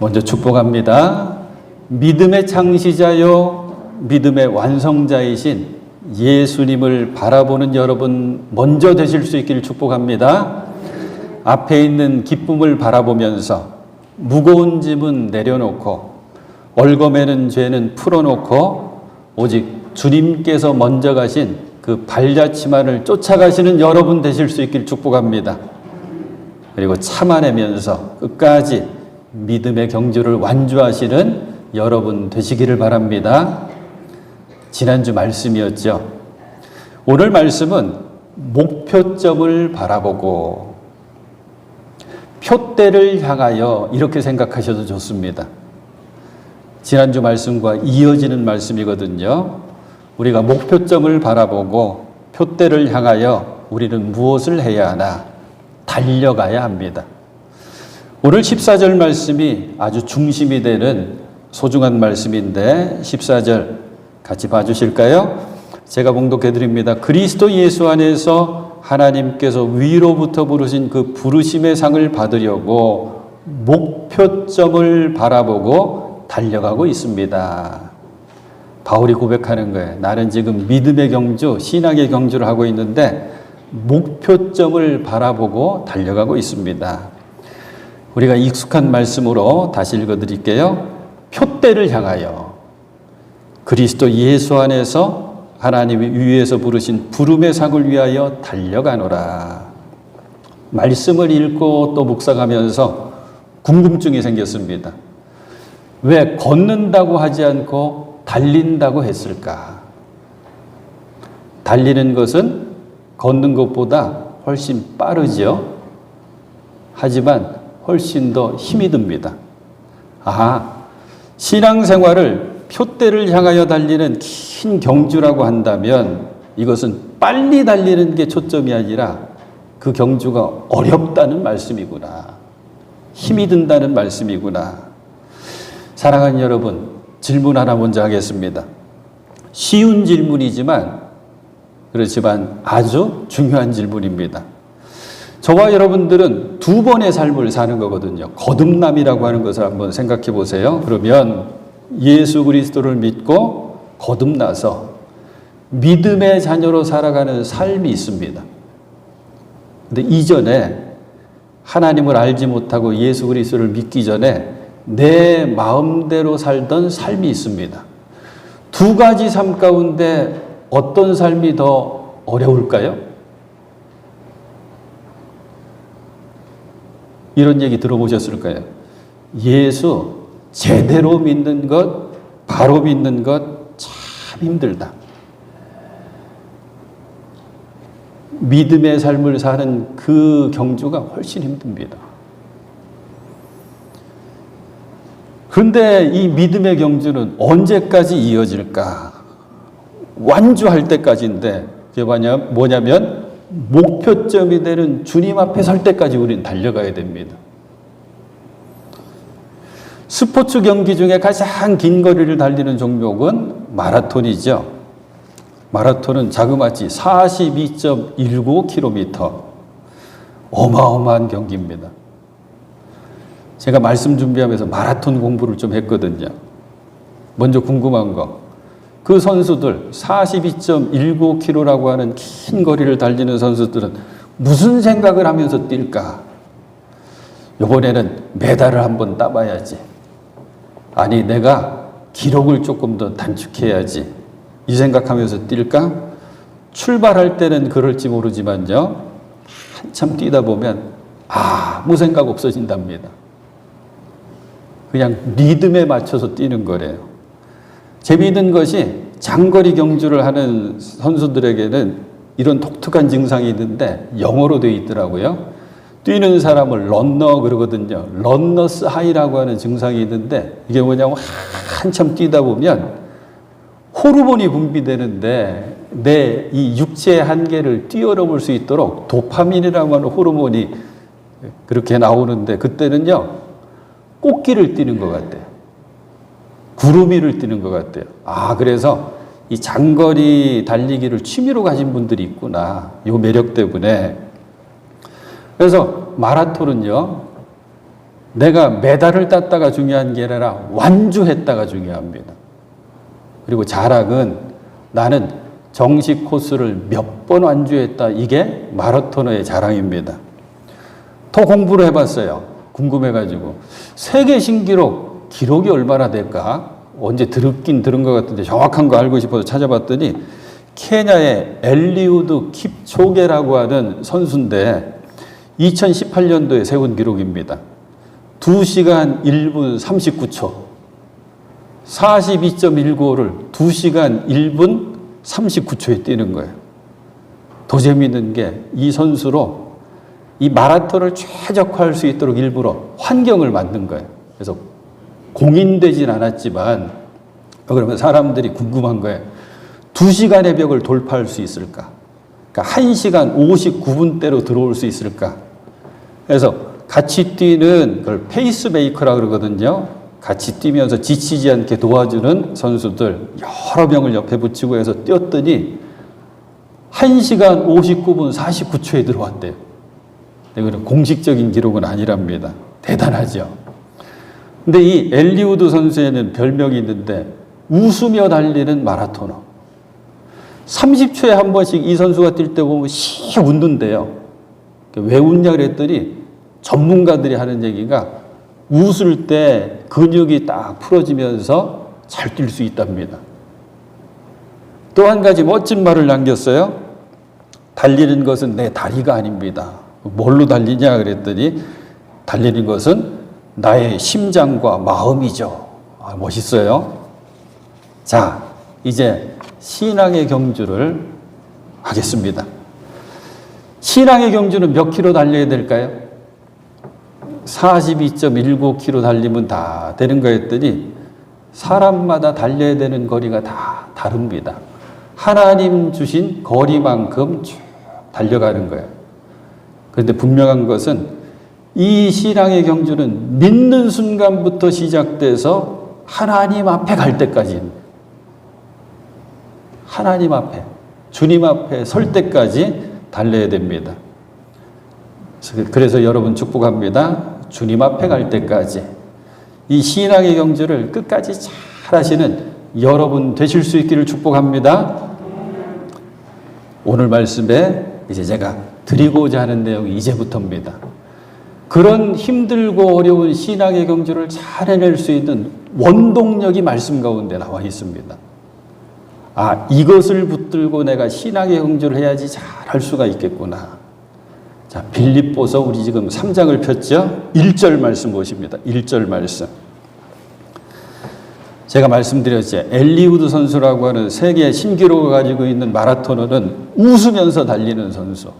먼저 축복합니다. 믿음의 창시자요, 믿음의 완성자이신 예수님을 바라보는 여러분 먼저 되실 수 있기를 축복합니다. 앞에 있는 기쁨을 바라보면서 무거운 짐은 내려놓고 얼거매는 죄는 풀어놓고 오직 주님께서 먼저 가신 그 발자취만을 쫓아가시는 여러분 되실 수 있길 축복합니다. 그리고 참아내면서 끝까지 믿음의 경주를 완주하시는 여러분 되시기를 바랍니다. 지난주 말씀이었죠. 오늘 말씀은 목표점을 바라보고 표대를 향하여 이렇게 생각하셔도 좋습니다. 지난주 말씀과 이어지는 말씀이거든요. 우리가 목표점을 바라보고 표대를 향하여 우리는 무엇을 해야 하나? 달려가야 합니다. 오늘 14절 말씀이 아주 중심이 되는 소중한 말씀인데 14절 같이 봐주실까요? 제가 봉독해 드립니다. 그리스도 예수 안에서 하나님께서 위로부터 부르신 그 부르심의 상을 받으려고 목표점을 바라보고 달려가고 있습니다. 바울이 고백하는 거예요. 나는 지금 믿음의 경주, 신앙의 경주를 하고 있는데 목표점을 바라보고 달려가고 있습니다. 우리가 익숙한 말씀으로 다시 읽어 드릴게요. 표대를 향하여 그리스도 예수 안에서 하나님이 위에서 부르신 부름의 상을 위하여 달려가노라. 말씀을 읽고 또 묵상하면서 궁금증이 생겼습니다. 왜 걷는다고 하지 않고 달린다고 했을까? 달리는 것은 걷는 것보다 훨씬 빠르죠. 하지만 훨씬 더 힘이 듭니다. 아, 신앙생활을 표대를 향하여 달리는 긴 경주라고 한다면 이것은 빨리 달리는 게 초점이 아니라 그 경주가 어렵다는 말씀이구나. 힘이 든다는 말씀이구나. 사랑하는 여러분, 질문 하나 먼저 하겠습니다. 쉬운 질문이지만 그렇지만 아주 중요한 질문입니다. 저와 여러분들은 두 번의 삶을 사는 거거든요. 거듭남이라고 하는 것을 한번 생각해 보세요. 그러면 예수 그리스도를 믿고 거듭나서 믿음의 자녀로 살아가는 삶이 있습니다. 근데 이전에 하나님을 알지 못하고 예수 그리스도를 믿기 전에 내 마음대로 살던 삶이 있습니다. 두 가지 삶 가운데 어떤 삶이 더 어려울까요? 이런 얘기 들어보셨을까요? 예수 제대로 믿는 것, 바로 믿는 것 참 힘들다. 믿음의 삶을 사는 그 경주가 훨씬 힘듭니다. 그런데 이 믿음의 경주는 언제까지 이어질까? 완주할 때까지인데, 그게 뭐냐면, 목표점이 되는 주님 앞에 설 때까지 우리는 달려가야 됩니다. 스포츠 경기 중에 가장 긴 거리를 달리는 종목은 마라톤이죠. 마라톤은 자그마치 42.19km. 어마어마한 경기입니다. 제가 말씀 준비하면서 마라톤 공부를 좀 했거든요. 먼저 궁금한 거. 그 선수들 42.19km라고 하는 긴 거리를 달리는 선수들은 무슨 생각을 하면서 뛸까? 이번에는 메달을 한번 따봐야지. 아니, 내가 기록을 조금 더 단축해야지. 이 생각하면서 뛸까? 출발할 때는 그럴지 모르지만요. 한참 뛰다 보면 아무 생각 없어진답니다. 그냥 리듬에 맞춰서 뛰는 거래요. 재미있는 것이 장거리 경주를 하는 선수들에게는 이런 독특한 증상이 있는데 영어로 되어 있더라고요. 뛰는 사람을 런너 그러거든요. 런너스 하이라고 하는 증상이 있는데 이게 뭐냐면 한참 뛰다 보면 호르몬이 분비되는데 내 이 육체의 한계를 뛰어넘을 수 있도록 도파민이라고 하는 호르몬이 그렇게 나오는데 그때는요 꽃길을 뛰는 것 같아요. 구름이를 뛰는 것 같아요. 아 그래서 이 장거리 달리기를 취미로 가진 분들이 있구나. 이 매력 때문에 그래서 마라톤은요, 내가 메달을 땄다가 중요한 게 아니라 완주했다가 중요합니다. 그리고 자락은 나는 정식 코스를 몇 번 완주했다. 이게 마라토너의 자랑입니다. 더 공부를 해봤어요. 궁금해가지고. 세계 신기록 기록이 얼마나 될까? 언제 들었긴 들은 것 같은데 정확한 거 알고 싶어서 찾아봤더니 케냐의 엘리우드 킵초게라고 하는 선수인데 2018년도에 세운 기록입니다. 2시간 1분 39초. 42.195를 2시간 1분 39초에 뛰는 거예요. 더 재미있는 게 이 선수로 이 마라톤을 최적화할 수 있도록 일부러 환경을 만든 거예요. 그래서 공인되진 않았지만 그러면 사람들이 궁금한 거예요. 2시간의 벽을 돌파할 수 있을까? 그러니까 1시간 59분대로 들어올 수 있을까? 그래서 같이 뛰는 걸 페이스메이커라 그러거든요. 같이 뛰면서 지치지 않게 도와주는 선수들 여러 명을 옆에 붙이고 해서 뛰었더니 1시간 59분 49초에 들어왔대요. 이거는 공식적인 기록은 아니랍니다. 대단하죠. 근데 이 엘리우드 선수에는 별명이 있는데 웃으며 달리는 마라토너. 30초에 한 번씩 이 선수가 뛸 때 보면 씩 웃는데요. 왜 웃냐 그랬더니 전문가들이 하는 얘기가 웃을 때 근육이 딱 풀어지면서 잘 뛸 수 있답니다. 또 한 가지 멋진 말을 남겼어요. 달리는 것은 내 다리가 아닙니다. 뭘로 달리냐 그랬더니 달리는 것은 나의 심장과 마음이죠. 아, 멋있어요. 자, 이제 신앙의 경주를 하겠습니다. 신앙의 경주는 몇 킬로 달려야 될까요? 42.19km 달리면 다 되는 거였더니 사람마다 달려야 되는 거리가 다 다릅니다. 하나님 주신 거리만큼 쭉 달려가는 거예요. 그런데 분명한 것은 이 신앙의 경주는 믿는 순간부터 시작돼서 하나님 앞에 갈 때까지 하나님 앞에 주님 앞에 설 때까지 달려야 됩니다. 그래서 여러분 축복합니다. 주님 앞에 갈 때까지 이 신앙의 경주를 끝까지 잘 하시는 여러분 되실 수 있기를 축복합니다. 오늘 말씀에 이제 제가 드리고자 하는 내용이 이제부터입니다. 그런 힘들고 어려운 신앙의 경주를 잘 해낼 수 있는 원동력이 말씀 가운데 나와 있습니다. 아, 이것을 붙들고 내가 신앙의 경주를 해야지 잘 할 수가 있겠구나. 자, 빌립보서 우리 지금 3장을 폈죠? 1절 말씀 보십니다. 1절 말씀. 제가 말씀드렸죠. 엘리우드 선수라고 하는 세계 신기록을 가지고 있는 마라토너는 웃으면서 달리는 선수.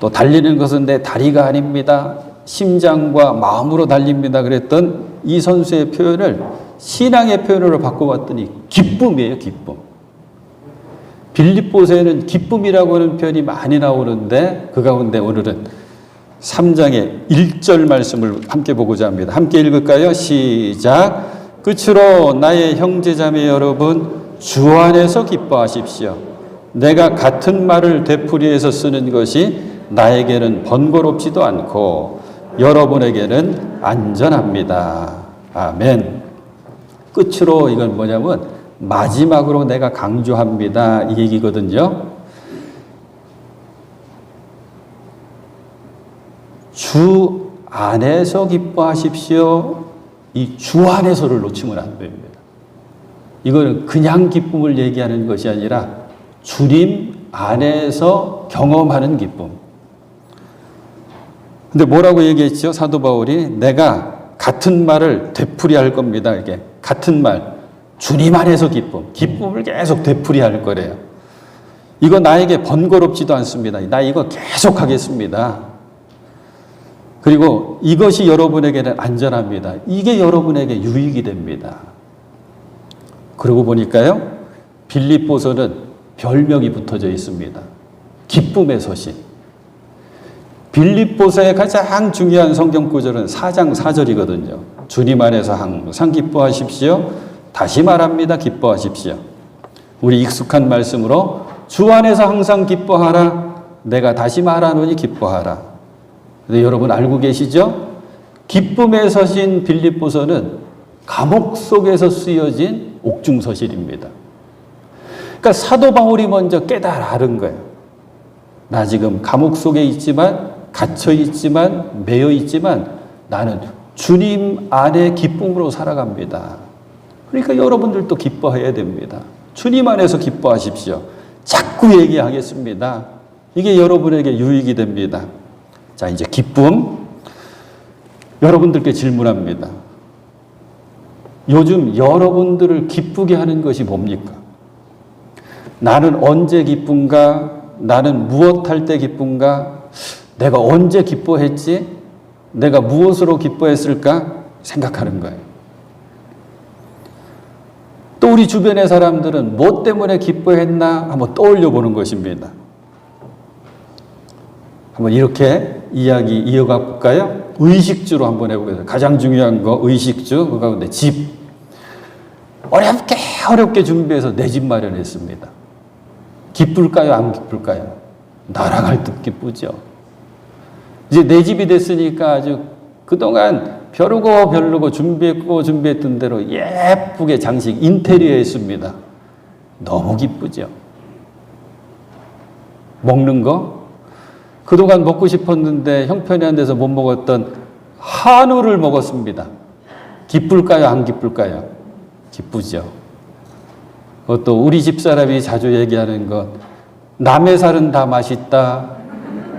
또 달리는 것은 내 다리가 아닙니다. 심장과 마음으로 달립니다. 그랬던 이 선수의 표현을 신앙의 표현으로 바꿔봤더니 기쁨이에요, 기쁨. 빌립보서에는 기쁨이라고 하는 표현이 많이 나오는데 그 가운데 오늘은 3장의 1절 말씀을 함께 보고자 합니다. 함께 읽을까요? 시작. 끝으로 나의 형제자매 여러분 주 안에서 기뻐하십시오. 내가 같은 말을 되풀이해서 쓰는 것이 나에게는 번거롭지도 않고 여러분에게는 안전합니다. 아멘. 끝으로 이건 뭐냐면 마지막으로 내가 강조합니다. 이 얘기거든요. 주 안에서 기뻐하십시오. 이 주 안에서를 놓치면 안 됩니다. 이거는 그냥 기쁨을 얘기하는 것이 아니라 주님 안에서 경험하는 기쁨. 근데 뭐라고 얘기했죠? 사도 바울이 내가 같은 말을 되풀이할 겁니다. 이게 같은 말. 주님 안에서 기쁨. 기쁨을 계속 되풀이할 거래요. 이거 나에게 번거롭지도 않습니다. 나 이거 계속 하겠습니다. 그리고 이것이 여러분에게는 안전합니다. 이게 여러분에게 유익이 됩니다. 그러고 보니까요, 빌립보서는 별명이 붙어져 있습니다. 기쁨의 서신. 빌립보서의 가장 중요한 성경 구절은 4장 4절이거든요. 주님 안에서 항상 기뻐하십시오. 다시 말합니다. 기뻐하십시오. 우리 익숙한 말씀으로 주 안에서 항상 기뻐하라. 내가 다시 말하노니 기뻐하라. 근데 여러분 알고 계시죠? 기쁨에 서신 빌립보서는 감옥 속에서 쓰여진 옥중서실입니다. 그러니까 사도 바울이 먼저 깨달아 는 거예요. 나 지금 감옥 속에 있지만 갇혀 있지만 매여 있지만 나는 주님 안에 기쁨으로 살아갑니다. 그러니까 여러분들도 기뻐해야 됩니다. 주님 안에서 기뻐하십시오. 자꾸 얘기하겠습니다. 이게 여러분에게 유익이 됩니다. 자, 이제 기쁨. 여러분들께 질문합니다. 요즘 여러분들을 기쁘게 하는 것이 뭡니까? 나는 언제 기쁜가? 나는 무엇 할 때 기쁜가? 내가 언제 기뻐했지? 내가 무엇으로 기뻐했을까? 생각하는 거예요. 또 우리 주변의 사람들은 뭐 때문에 기뻐했나? 한번 떠올려 보는 것입니다. 한번 이렇게 이야기 이어가 볼까요? 의식주로 한번 해보겠습니다. 가장 중요한 거 의식주 그 가운데 집 어렵게 어렵게 준비해서 내 집 마련했습니다. 기쁠까요? 안 기쁠까요? 날아갈 듯 기쁘죠. 이제 내 집이 됐으니까 아주 그동안 벼르고 벼르고 준비했고 준비했던 대로 예쁘게 장식 인테리어 했습니다. 너무 기쁘죠. 먹는 거 그동안 먹고 싶었는데 형편이 안 돼서 못 먹었던 한우를 먹었습니다. 기쁠까요? 안 기쁠까요? 기쁘죠. 그것도 우리 집 사람이 자주 얘기하는 것, 남의 살은 다 맛있다.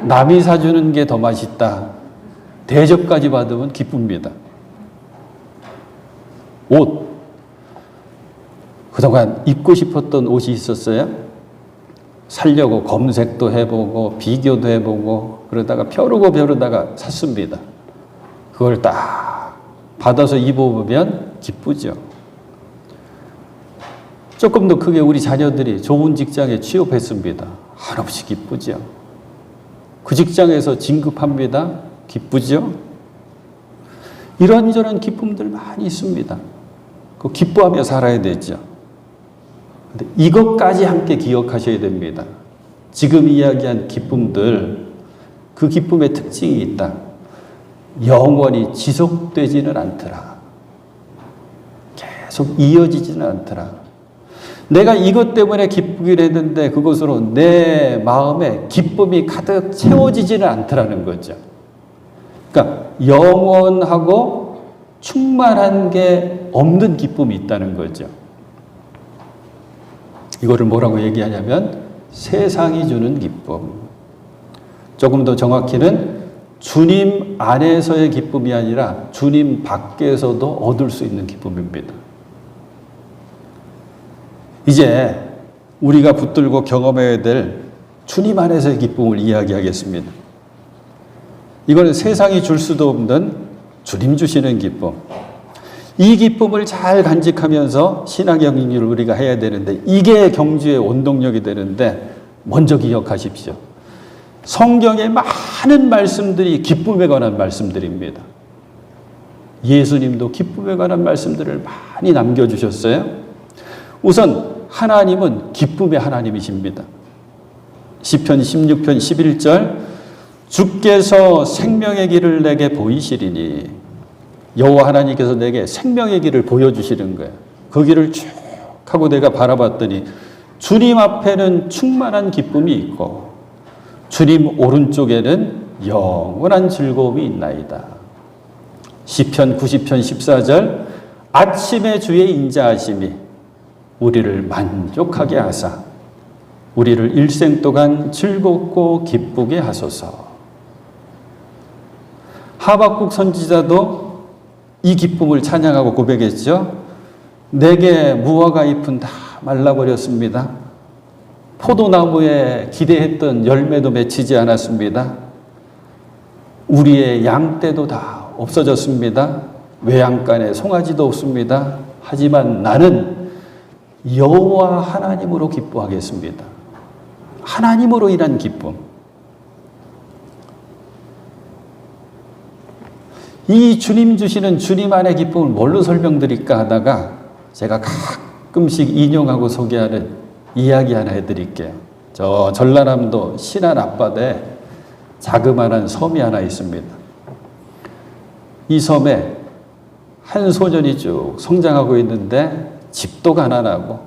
남이 사주는 게 더 맛있다. 대접까지 받으면 기쁩니다. 옷. 그동안 입고 싶었던 옷이 있었어요? 살려고 검색도 해보고 비교도 해보고 그러다가 펴르고 벼르다가 샀습니다. 그걸 딱 받아서 입어보면 기쁘죠. 조금 더 크게 우리 자녀들이 좋은 직장에 취업했습니다. 한없이 기쁘죠. 그 직장에서 진급합니다. 기쁘죠? 이런저런 기쁨들 많이 있습니다. 그 기뻐하며 살아야 되죠. 근데 이것까지 함께 기억하셔야 됩니다. 지금 이야기한 기쁨들, 그 기쁨의 특징이 있다. 영원히 지속되지는 않더라. 계속 이어지지는 않더라. 내가 이것 때문에 기쁘기로 했는데 그것으로 내 마음에 기쁨이 가득 채워지지는 않더라는 거죠. 그러니까 영원하고 충만한 게 없는 기쁨이 있다는 거죠. 이거를 뭐라고 얘기하냐면 세상이 주는 기쁨. 조금 더 정확히는 주님 안에서의 기쁨이 아니라 주님 밖에서도 얻을 수 있는 기쁨입니다. 이제 우리가 붙들고 경험해야 될 주님 안에서의 기쁨을 이야기하겠습니다. 이거는 세상이 줄 수도 없는 주님 주시는 기쁨. 이 기쁨을 잘 간직하면서 신앙의 경주를 우리가 해야 되는데 이게 경주의 원동력이 되는데 먼저 기억하십시오. 성경의 많은 말씀들이 기쁨에 관한 말씀들입니다. 예수님도 기쁨에 관한 말씀들을 많이 남겨주셨어요. 우선 하나님은 기쁨의 하나님이십니다. 시편 16편 11절 주께서 생명의 길을 내게 보이시리니 여호와 하나님께서 내게 생명의 길을 보여주시는 거예요. 그 길을 쭉 하고 내가 바라봤더니 주님 앞에는 충만한 기쁨이 있고 주님 오른쪽에는 영원한 즐거움이 있나이다. 시편 90편 14절 아침에 주의 인자하심이 우리를 만족하게 하사 우리를 일생 동안 즐겁고 기쁘게 하소서. 하박국 선지자도 이 기쁨을 찬양하고 고백했죠. 내게 무화과 잎은 다 말라버렸습니다. 포도나무에 기대했던 열매도 맺히지 않았습니다. 우리의 양떼도 다 없어졌습니다. 외양간에 송아지도 없습니다. 하지만 나는 여호와 하나님으로 기뻐하겠습니다. 하나님으로 인한 기쁨. 이 주님 주시는 주님 안의 기쁨을 뭘로 설명드릴까 하다가 제가 가끔씩 인용하고 소개하는 이야기 하나 해드릴게요. 저 전라남도 신안 앞바다에 자그마한 섬이 하나 있습니다. 이 섬에 한 소년이 쭉 성장하고 있는데 집도 가난하고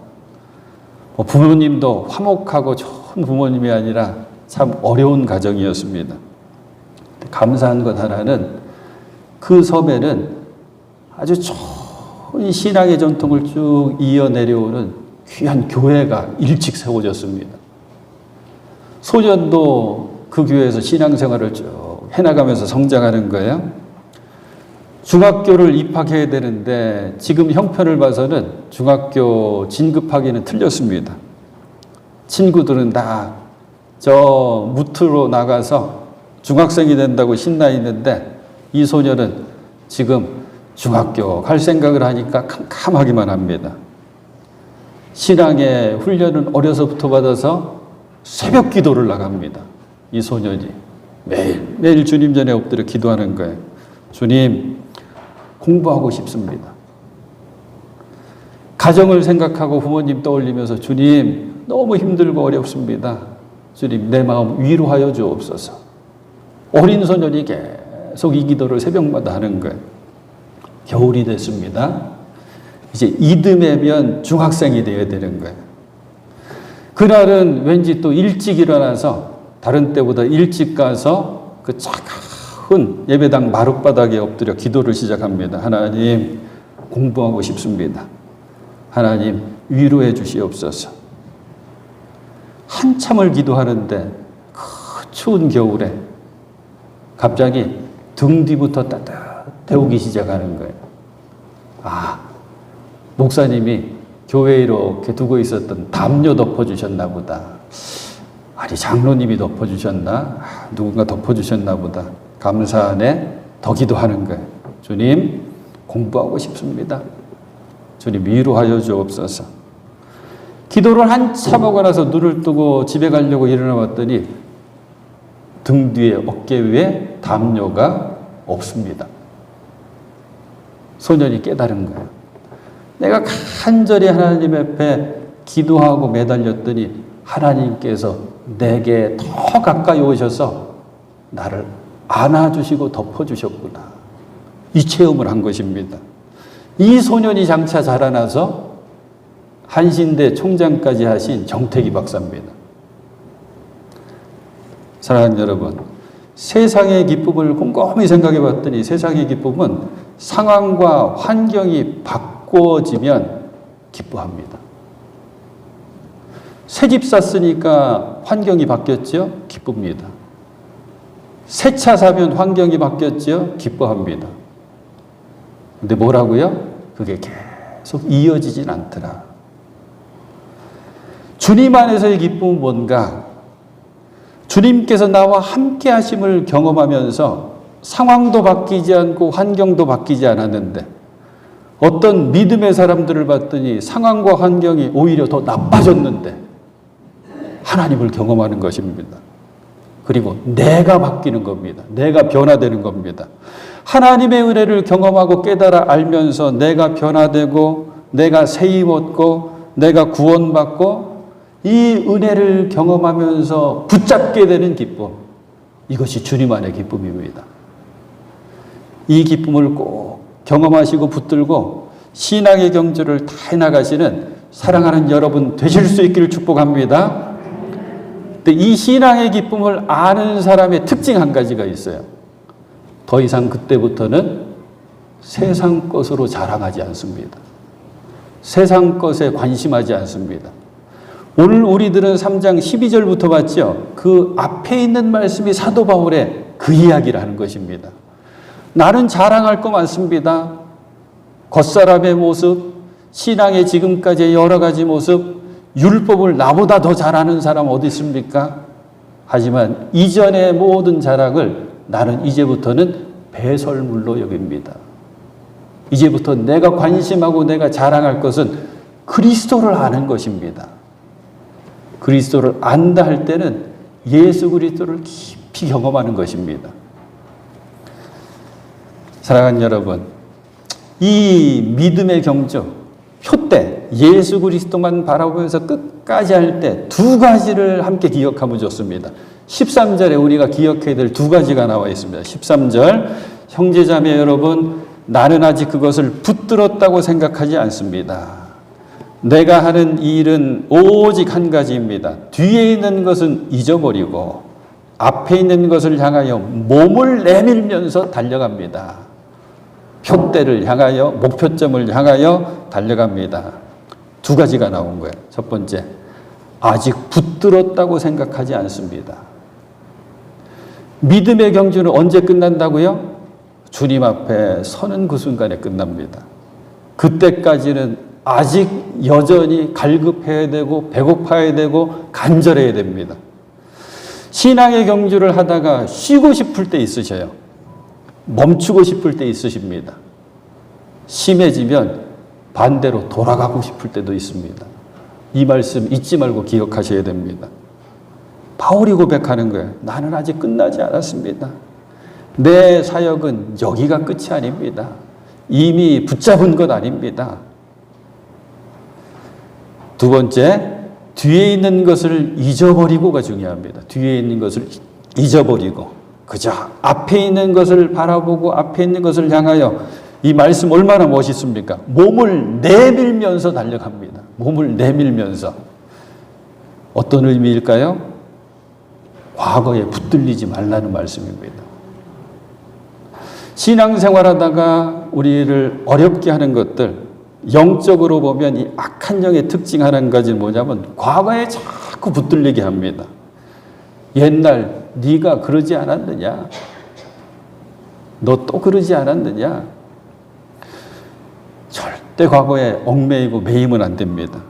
뭐 부모님도 화목하고 좋은 부모님이 아니라 참 어려운 가정이었습니다. 감사한 것 하나는 그 섬에는 아주 좋은 신앙의 전통을 쭉 이어 내려오는 귀한 교회가 일찍 세워졌습니다. 소년도 그 교회에서 신앙생활을 쭉 해나가면서 성장하는 거예요. 중학교를 입학해야 되는데 지금 형편을 봐서는 중학교 진급하기는 틀렸습니다. 친구들은 다 저 무트로 나가서 중학생이 된다고 신나 있는데 이 소녀는 지금 중학교 갈 생각을 하니까 캄캄하기만 합니다. 신앙의 훈련은 어려서부터 받아서 새벽 기도를 나갑니다. 이 소년이 매일 매일 주님 전에 엎드려 기도하는 거예요. 주님 공부하고 싶습니다. 가정을 생각하고 부모님 떠올리면서 주님 너무 힘들고 어렵습니다. 주님 내 마음 위로하여 주옵소서. 어린 소년이 계속 이 기도를 새벽마다 하는 거예요. 겨울이 됐습니다. 이제 이듬해면 중학생이 되어야 되는 거예요. 그날은 왠지 또 일찍 일어나서 다른 때보다 일찍 가서 그 차가 운 예배당 마룻바닥에 엎드려 기도를 시작합니다. 하나님, 공부하고 싶습니다. 하나님, 위로해 주시옵소서. 한참을 기도하는데 그 추운 겨울에 갑자기 등 뒤부터 따뜻해오기 시작하는 거예요. 아, 목사님이 교회에 이렇게 두고 있었던 담요 덮어주셨나 보다. 아니, 장로님이 덮어주셨나? 아, 누군가 덮어주셨나 보다. 감사하네. 더 기도하는 거예요. 주님, 공부하고 싶습니다. 주님, 위로하여 주옵소서. 기도를 한참 하고 나서 눈을 뜨고 집에 가려고 일어나 봤더니 등 뒤에 어깨 위에 담요가 없습니다. 소년이 깨달은 거예요. 내가 간절히 하나님 앞에 기도하고 매달렸더니 하나님께서 내게 더 가까이 오셔서 나를 안아주시고 덮어주셨구나. 이 체험을 한 것입니다. 이 소년이 장차 자라나서 한신대 총장까지 하신 정태기 박사입니다. 사랑하는 여러분, 세상의 기쁨을 곰곰이 생각해 봤더니 세상의 기쁨은 상황과 환경이 바꿔지면 기뻐합니다. 새 집 샀으니까 환경이 바뀌었죠? 기쁩니다. 새 차 사면 환경이 바뀌었죠? 기뻐합니다. 근데 뭐라고요? 그게 계속 이어지진 않더라. 주님 안에서의 기쁨은 뭔가? 주님께서 나와 함께 하심을 경험하면서 상황도 바뀌지 않고 환경도 바뀌지 않았는데 어떤 믿음의 사람들을 봤더니 상황과 환경이 오히려 더 나빠졌는데 하나님을 경험하는 것입니다. 그리고 내가 바뀌는 겁니다. 내가 변화되는 겁니다. 하나님의 은혜를 경험하고 깨달아 알면서 내가 변화되고 내가 새입 얻고 내가 구원받고 이 은혜를 경험하면서 붙잡게 되는 기쁨. 이것이 주님 안의 기쁨입니다. 이 기쁨을 꼭 경험하시고 붙들고 신앙의 경주를 다 해나가시는 사랑하는 여러분 되실 수 있기를 축복합니다. 근데 이 신앙의 기쁨을 아는 사람의 특징 한 가지가 있어요. 더 이상 그때부터는 세상 것으로 자랑하지 않습니다. 세상 것에 관심하지 않습니다. 오늘 우리들은 3장 12절부터 봤죠? 그 앞에 있는 말씀이 사도 바울의 그 이야기를 하는 것입니다. 나는 자랑할 거 많습니다. 겉사람의 모습, 신앙의 지금까지의 여러 가지 모습, 율법을 나보다 더 잘하는 사람 어디 있습니까? 하지만 이전의 모든 자랑을 나는 이제부터는 배설물로 여깁니다. 이제부터 내가 관심하고 내가 자랑할 것은 그리스도를 아는 것입니다. 그리스도를 안다 할 때는 예수 그리스도를 깊이 경험하는 것입니다. 사랑하는 여러분, 이 믿음의 경주, 표때 예수 그리스도만 바라보면서 끝까지 할 때 두 가지를 함께 기억하면 좋습니다. 13절에 우리가 기억해야 될 두 가지가 나와 있습니다. 13절 형제자매 여러분, 나는 아직 그것을 붙들었다고 생각하지 않습니다. 내가 하는 일은 오직 한 가지입니다. 뒤에 있는 것은 잊어버리고 앞에 있는 것을 향하여 몸을 내밀면서 달려갑니다. 표대를 향하여 목표점을 향하여 달려갑니다. 두 가지가 나온 거예요. 첫 번째, 아직 붙들었다고 생각하지 않습니다. 믿음의 경주는 언제 끝난다고요? 주님 앞에 서는 그 순간에 끝납니다. 그때까지는 아직 여전히 갈급해야 되고 배고파야 되고 간절해야 됩니다. 신앙의 경주를 하다가 쉬고 싶을 때 있으셔요. 멈추고 싶을 때 있으십니다. 심해지면 반대로 돌아가고 싶을 때도 있습니다. 이 말씀 잊지 말고 기억하셔야 됩니다. 바울이 고백하는 거예요. 나는 아직 끝나지 않았습니다. 내 사역은 여기가 끝이 아닙니다. 이미 붙잡은 것 아닙니다. 두 번째, 뒤에 있는 것을 잊어버리고가 중요합니다. 뒤에 있는 것을 잊어버리고, 그저 앞에 있는 것을 바라보고 앞에 있는 것을 향하여 이 말씀 얼마나 멋있습니까? 몸을 내밀면서 달려갑니다. 몸을 내밀면서. 어떤 의미일까요? 과거에 붙들리지 말라는 말씀입니다. 신앙생활 하다가 우리를 어렵게 하는 것들, 영적으로 보면 이 악한 영의 특징 하나 가지는 뭐냐면 과거에 자꾸 붙들리게 합니다. 옛날 네가 그러지 않았느냐? 너 또 그러지 않았느냐? 절대 과거에 얽매이고 매이면 안 됩니다.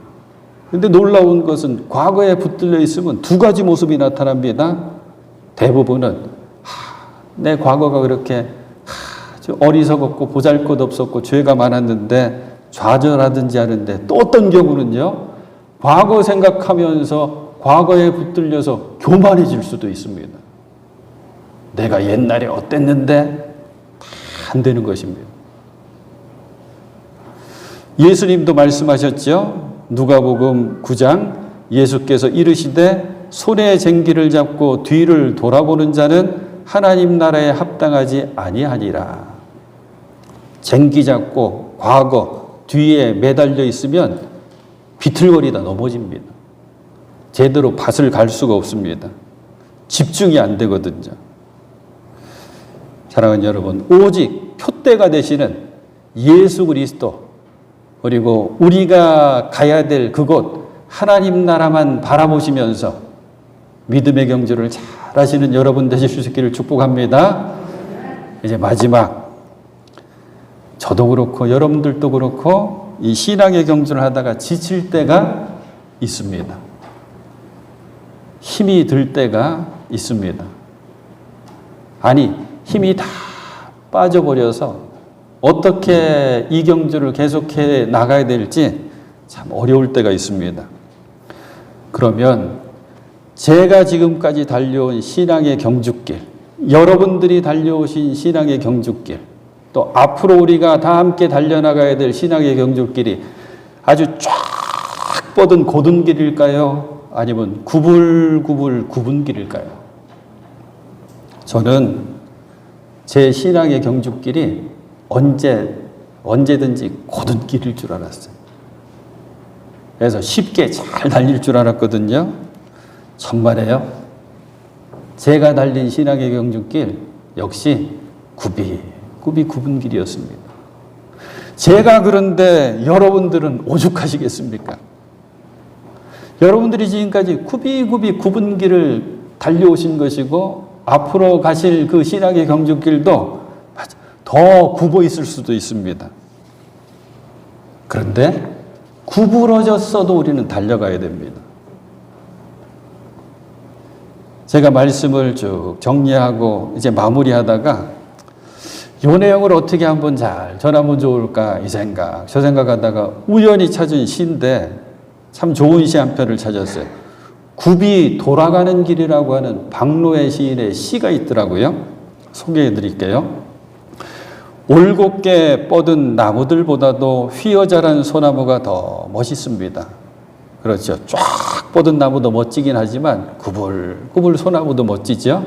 근데 놀라운 것은 과거에 붙들려 있으면 두 가지 모습이 나타납니다. 대부분은 하, 내 과거가 그렇게 하, 어리석었고 보잘것 없었고 죄가 많았는데 좌절하든지 하는데 또 어떤 경우는요. 과거 생각하면서 과거에 붙들려서 교만해질 수도 있습니다. 내가 옛날에 어땠는데 안 되는 것입니다. 예수님도 말씀하셨죠. 누가복음 9장 예수께서 이르시되 손에 쟁기를 잡고 뒤를 돌아보는 자는 하나님 나라에 합당하지 아니하니라. 쟁기 잡고 과거 뒤에 매달려 있으면 비틀거리다 넘어집니다. 제대로 밭을 갈 수가 없습니다. 집중이 안 되거든요. 사랑하는 여러분, 오직 표대가 되시는 예수 그리스도 그리고 우리가 가야 될 그곳 하나님 나라만 바라보시면서 믿음의 경주를 잘 하시는 여러분 되실 수 있기를 축복합니다. 이제 마지막 저도 그렇고 여러분들도 그렇고 이 신앙의 경주를 하다가 지칠 때가 있습니다. 힘이 들 때가 있습니다. 아니, 힘이 다 빠져버려서 어떻게 이 경주를 계속해 나가야 될지 참 어려울 때가 있습니다. 그러면 제가 지금까지 달려온 신앙의 경주길, 여러분들이 달려오신 신앙의 경주길, 또 앞으로 우리가 다 함께 달려나가야 될 신앙의 경주길이 아주 쫙 뻗은 고든 길일까요? 아니면 구불구불 굽은 길일까요? 저는 제 신앙의 경주길이 언제, 언제든지 고든 길일 줄 알았어요. 그래서 쉽게 잘 달릴 줄 알았거든요. 정말이에요. 제가 달린 신앙의 경주길 역시 굽이, 굽이 굽은 길이었습니다. 제가 그런데 여러분들은 오죽하시겠습니까? 여러분들이 지금까지 굽이굽이 굽은 길을 달려오신 것이고 앞으로 가실 그 신앙의 경주길도 더 굽어 있을 수도 있습니다. 그런데 구부러졌어도 우리는 달려가야 됩니다. 제가 말씀을 쭉 정리하고 이제 마무리하다가 요 내용을 어떻게 한번 잘 전하면 좋을까 이 생각 저 생각하다가 우연히 찾은 시인데 참 좋은 시 한 편을 찾았어요. 굽이 돌아가는 길이라고 하는 박노해 시인의 시가 있더라고요. 소개해 드릴게요. 올곧게 뻗은 나무들보다도 휘어 자란 소나무가 더 멋있습니다. 그렇죠. 쫙 뻗은 나무도 멋지긴 하지만 구불구불 소나무도 멋지죠.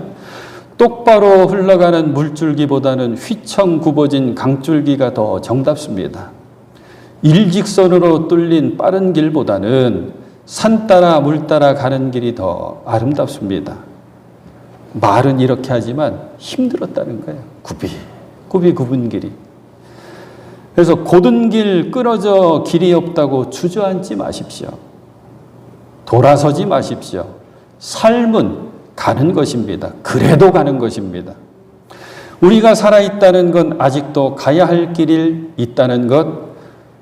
똑바로 흘러가는 물줄기보다는 휘청 굽어진 강줄기가 더 정답습니다. 일직선으로 뚫린 빠른 길보다는 산 따라 물 따라 가는 길이 더 아름답습니다. 말은 이렇게 하지만 힘들었다는 거예요. 굽이, 굽이 굽은 길이. 그래서 고든 길 끊어져 길이 없다고 주저앉지 마십시오. 돌아서지 마십시오. 삶은 가는 것입니다. 그래도 가는 것입니다. 우리가 살아있다는 건 아직도 가야 할 길이 있다는 것,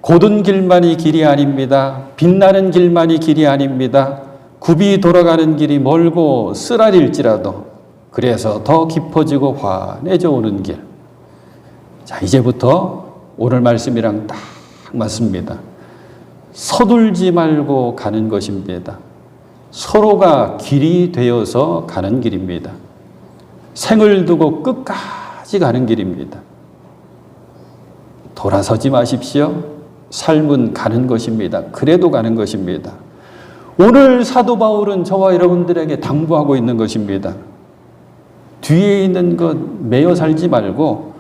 고든 길만이 길이 아닙니다. 빛나는 길만이 길이 아닙니다. 굽이 돌아가는 길이 멀고 쓰라릴지라도 그래서 더 깊어지고 환해져 오는 길. 자, 이제부터 오늘 말씀이랑 딱 맞습니다. 서둘지 말고 가는 것입니다. 서로가 길이 되어서 가는 길입니다. 생을 두고 끝까지 가는 길입니다. 돌아서지 마십시오. 삶은 가는 것입니다. 그래도 가는 것입니다. 오늘 사도 바울은 저와 여러분들에게 당부하고 있는 것입니다. 뒤에 있는 것 매여 살지 말고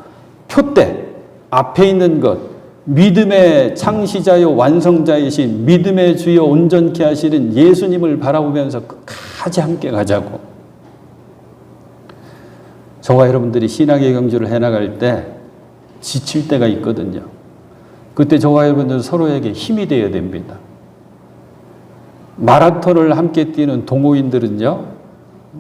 표대 앞에 있는 것 믿음의 창시자요 완성자이신 믿음의 주여 온전케 하시는 예수님을 바라보면서 끝까지 함께 가자고. 저와 여러분들이 신앙의 경주를 해나갈 때 지칠 때가 있거든요. 그때 저와 여러분들 서로에게 힘이 되어야 됩니다. 마라톤을 함께 뛰는 동호인들은요,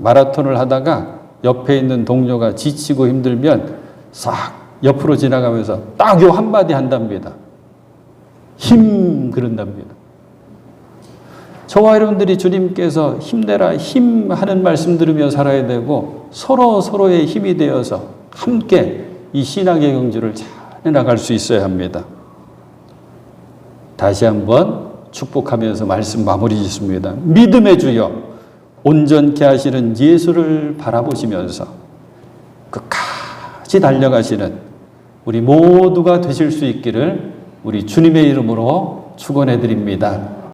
마라톤을 하다가 옆에 있는 동료가 지치고 힘들면 싹 옆으로 지나가면서 딱 요 한마디 한답니다. 힘, 그런답니다. 저와 여러분들이 주님께서 힘내라, 힘 하는 말씀 들으며 살아야 되고 서로 서로의 힘이 되어서 함께 이 신앙의 경주를 잘 해나갈 수 있어야 합니다. 다시 한번 축복하면서 말씀 마무리 짓습니다. 믿음의 주여, 온전케 하시는 예수를 바라보시면서 끝까지 달려가시는 우리 모두가 되실 수 있기를 우리 주님의 이름으로 축원해 드립니다.